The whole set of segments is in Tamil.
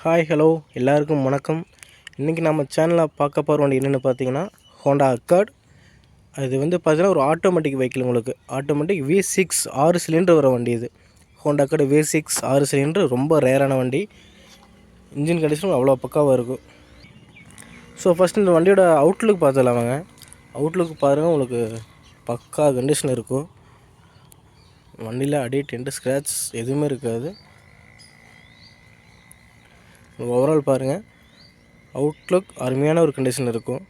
ஹாய் ஹலோ எல்லாருக்கும் வணக்கம். இன்றைக்கி நம்ம சேனலில் பார்க்க போகிற வண்டி என்னென்னு பார்த்தீங்கன்னா ஹோண்டா அக்கார்ட் அது வந்து பார்த்தீங்கன்னா ஒரு ஆட்டோமேட்டிக் வெஹிக்கிள் உங்களுக்கு. ஆட்டோமேட்டிக் வி சிக்ஸ் ஆறு சிலிண்டர் வர வண்டி இது. ஹோண்டா அக்கார்டு வி சிக்ஸ் ஆறு சிலிண்டர் ரொம்ப ரேரான வண்டி. இன்ஜின் கண்டிஷன் அவ்வளோ பக்காவாக இருக்கும். ஸோ ஃபஸ்ட் இந்த வண்டியோட அவுட்லுக் பார்த்துடலாம் வாங்க. அவுட்லுக் பாருங்கள் உங்களுக்கு பக்கா கண்டிஷன் இருக்கும். வண்டியில் அடி டென்ட் ஸ்க்ராட்ச் எதுவுமே இருக்காது. ஓவரால் பாருங்கள் அவுட்லுக் அருமையான ஒரு கண்டிஷன் இருக்கும்.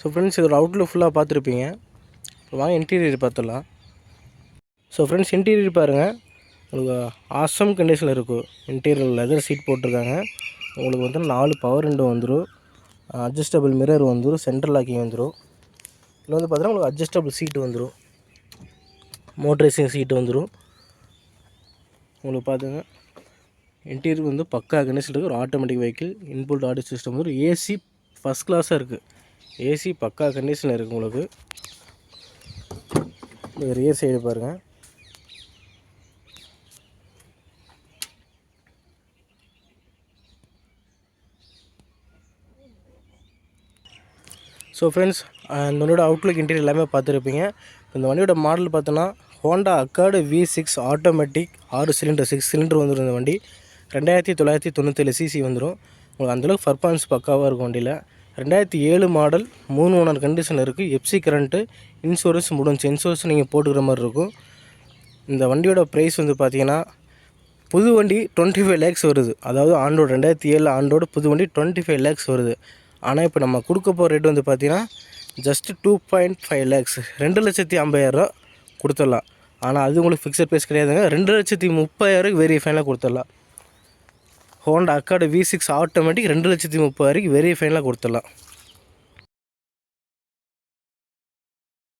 ஸோ ஃப்ரெண்ட்ஸ் இதோட அவுட்லுக் ஃபுல்லாக பார்த்துருப்பீங்க. இப்போ வாங்க இன்டீரியர் பார்த்துடலாம். ஸோ ஃப்ரெண்ட்ஸ் இன்டீரியர் பாருங்கள் உங்களுக்கு ஆசம் கண்டிஷனில் இருக்கும். இன்டீரியர் லெதர் சீட் போட்டிருக்காங்க. உங்களுக்கு வந்து நாலு பவர் விண்டோ வந்துடும் அட்ஜஸ்டபிள் மிரர் வந்துடும் சென்ட்ரல் லாக்கிங் வந்துடும் இதில் வந்து பார்த்தீங்கன்னா உங்களுக்கு அட்ஜஸ்டபிள் சீட்டு வந்துடும் மோட்ரைசிங் சீட்டு வந்துடும் உங்களுக்கு பார்த்துங்க. இன்டீரியர் வந்து பக்கா கண்டிஷன் இருக்குது ஒரு automatic vehicle input audio system வந்து ஒரு ஏசி ஃபஸ்ட் கிளாஸாக இருக்குது ஏசி பக்கா கண்டிஷனில் இருக்குது உங்களுக்கு. ரியர் சைடு பாருங்கள் ஸோ ஃப்ரெண்ட்ஸ் இந்த வண்டியோட அவுட்லுக் இன்டீரியர் எல்லாமே பார்த்துருப்பீங்க. இந்த வண்டியோட மாடல் பார்த்தோன்னா Honda Accord V six automatic ஆறு சிலிண்டர் சிக்ஸ் சிலிண்டர் வந்துடும் இந்த வண்டி. ரெண்டாயிரத்தி தொள்ளாயிரத்தி தொண்ணூற்றேழு சிசி வந்துடும் உங்களுக்கு அந்தளவுக்கு பர்ஃபார்மன்ஸ் பக்காவாக இருக்கும் வண்டியில். ரெண்டாயிரத்தி ஏழு மாடல் மூணு ஓனர் கண்டிஷன் இருக்குது எப்சி கரண்ட்டு இன்சூரன்ஸ் முடிஞ்சு இன்சூரன்ஸ் நீங்கள் போட்டுக்கிற மாதிரி இருக்கும். இந்த வண்டியோட ப்ரைஸ் வந்து பார்த்தீங்கன்னா புது வண்டி டுவெண்ட்டி ஃபைவ் லேக்ஸ் வருது. அதாவது ஆண்டோடு ரெண்டாயிரத்தி ஏழு ஆண்டோடு புது வண்டி டுவெண்ட்டி ஃபைவ் லேக்ஸ் வருது. ஆனால் இப்போ நம்ம கொடுக்க போகிற ரேட் வந்து பார்த்தீங்கன்னா just two point five lakhs ரெண்டு லட்சத்தி ஐம்பதாயிரரூவா கொடுத்துடலாம். ஆனால் அது உங்களுக்கு ஃபிக்ஸட் ப்ரைஸ் கிடையாதுங்க. ரெண்டு லட்சத்தி முப்பதாயிரம் வெரி ஃபைனலாக கொடுத்துடலாம். Honda Accord V six automatic ரெண்டு லட்சத்தி முப்பதாயிரம் வெரி ஃபைனலாக கொடுத்துடலாம்.